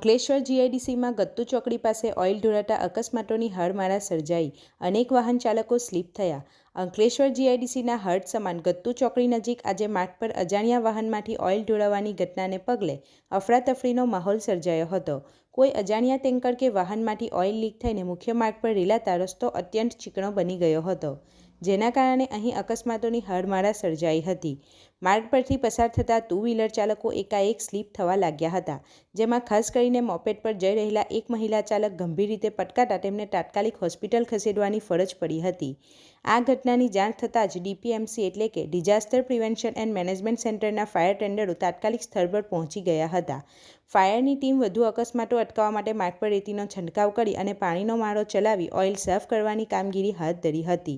અંકલેશ્વર જીઆઈડીસીમાં ગત્તુ ચોકડી પાસે ઓઇલ ઢોળાતા અકસ્માતોની હાડમાળા સર્જાઈ. અનેક વાહન ચાલકો સ્લીપ થયા. અંકલેશ્વર જીઆઈડીસીના હર્ટ સમાન ગત્તુ ચોકડી નજીક આજે માર્ગ પર અજાણ્યા વાહનમાંથી ઓઇલ ઢોળાવાની ઘટનાને પગલે અફરાતફરીનો માહોલ સર્જાયો હતો. કોઈ અજાણ્યા ટેન્કર કે વાહનમાંથી ઓઇલ લીક થઈને મુખ્ય માર્ગ પર રેલાતા રસ્તો અત્યંત ચીકણો બની ગયો હતો, જેના કારણે અહીં અકસ્માતોની હાડમાળા સર્જાઈ હતી. માર્ગ પરથી પસાર થતા ટુ વ્હીલર ચાલકો એકાએક સ્લીપ થવા લાગ્યા હતા, જેમાં ખાસ કરીને મોપેટ પર જઈ રહેલા એક મહિલા ચાલક ગંભીર રીતે પટકાતા તેમને તાત્કાલિક હોસ્પિટલ ખસેડવાની ફરજ પડી હતી. આ ઘટનાની જાણ થતાં જ ડીપીએમસી એટલે કે ડિઝાસ્ટર પ્રિવેન્શન એન્ડ મેનેજમેન્ટ સેન્ટરના ફાયર ટેન્ડરો તાત્કાલિક સ્થળ પર પહોંચી ગયા હતા. ફાયરની ટીમ વધુ અકસ્માતો અટકાવવા માટે માર્ગ પર રેતીનો છંટકાવ કરી અને પાણીનો માળો ચલાવી ઓઇલ સાફ કરવાની કામગીરી હાથ ધરી હતી.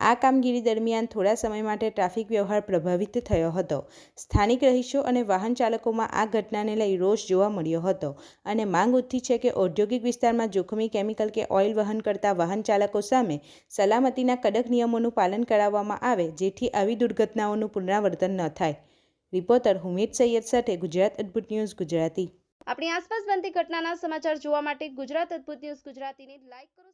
આ કામગીરી દરમિયાન થોડા સમય માટે ટ્રાફિક વ્યવહાર પ્રભાવિત થયો હતો. સ્થાનિક રહીશો અને વાહન ચાલકોમાં આ ઘટનાને લઈ રોષ જોવા મળ્યો હતો અને માંગ ઉઠી છે કે ઔદ્યોગિક વિસ્તારમાં જોખમી કેમિકલ કે ઓઇલ વહન કરતા વાહન ચાલકો સામે સલામતીના કડક નિયમોનું પાલન કરાવવામાં આવે જેથી આવી દુર્ઘટનાઓનું પુનરાવર્તન ન થાય. રિપોર્ટર હુમેદ સૈયદ સાથે ગુજરાત અદ્ભુત ન્યૂઝ ગુજરાતી. આપણી આસપાસ બનતી ઘટનાના સમાચાર જોવા માટે ગુજરાત અદ્ભુત ન્યૂઝ ગુજરાતીને લાઈક કરો